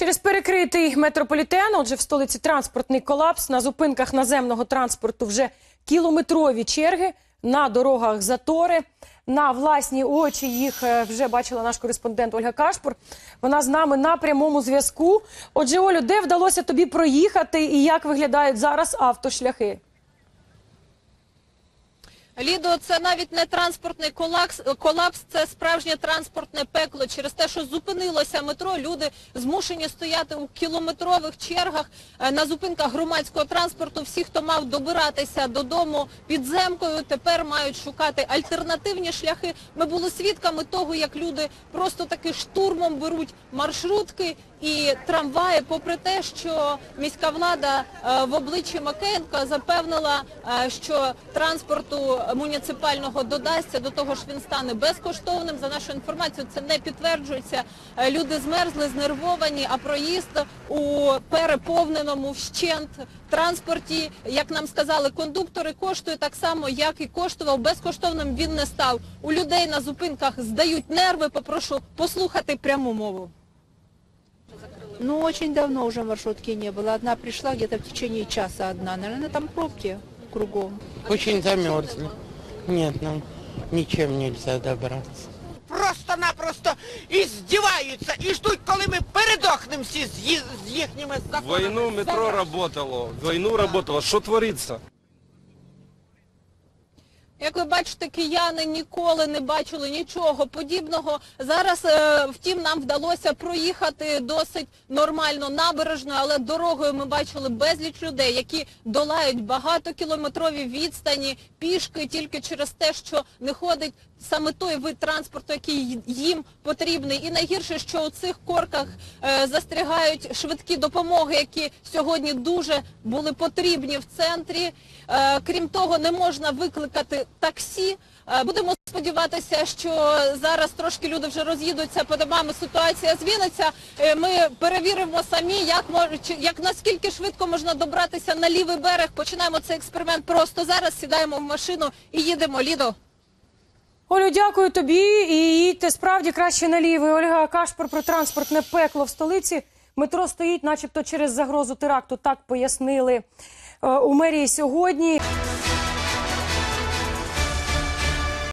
Через перекритий метрополітен, отже, в столиці транспортний колапс на зупинках наземного транспорту вже кілометрові черги, на дорогах затори. На власні очі їх е, вже бачила наш кореспондент Ольга Кашпур. Вона з нами на прямому зв'язку. Отже, Олю, де вдалося тобі проїхати і як виглядають зараз автошляхи? Лідо, це навіть не транспортний колапс, колапс, це справжнє транспортне пекло. Через те, що зупинилося метро, люди змушені стояти у кілометрових чергах е, на зупинках громадського транспорту. Всі, хто мав добиратися додому підземкою, тепер мають шукати альтернативні шляхи. Ми були свідками того, як люди просто таки штурмом беруть маршрутки і трамваї, попри те, що міська влада е, в обличчі Макеєнка запевнила, е, що транспорту муніципального додасться, до того ж він стане безкоштовним. За нашу інформацію, це не підтверджується. Е, Люди змерзли, знервовані, а проїзд у переповненому вщент транспорті, як нам сказали, кондуктори коштує так само, як і коштував. Безкоштовним він не став. У людей на зупинках здають нерви. Попрошу послухати пряму мову. Ну, очень давно уже маршрутки не было. Одна пришла где-то в течение часа одна. Наверное, там пробки кругом. Очень замерзли. Нет, нам ничем нельзя добраться. Просто-напросто іздіваються і ждуть, коли ми передохнемо всі з, ї- з їхніми В законами. войну метро работало, в войну работало. Что творится? Як ви бачите, кияни ніколи не бачили нічого подібного. Зараз, е, втім, нам вдалося проїхати досить нормально набережною, але дорогою ми бачили безліч людей, які долають багатокілометрові відстані пішки тільки через те, що не ходить саме той вид транспорту, який їм потрібний. І найгірше, що у цих корках е, застрягають швидкі допомоги, які сьогодні дуже були потрібні в центрі. Е, крім того, не можна викликати таксі. Е, Будемо сподіватися, що зараз трошки люди вже роз'їдуться по домам, ситуація зміниться. Е, Ми перевіримо самі, як як наскільки швидко можна добратися на лівий берег. Починаємо цей експеримент просто зараз. Сідаємо в машину і їдемо. Лідо. Олю, дякую тобі. І їдьте справді краще наліво. Ольга Кашпур про транспортне пекло в столиці. Метро стоїть, начебто через загрозу теракту. Так пояснили е, у мерії сьогодні.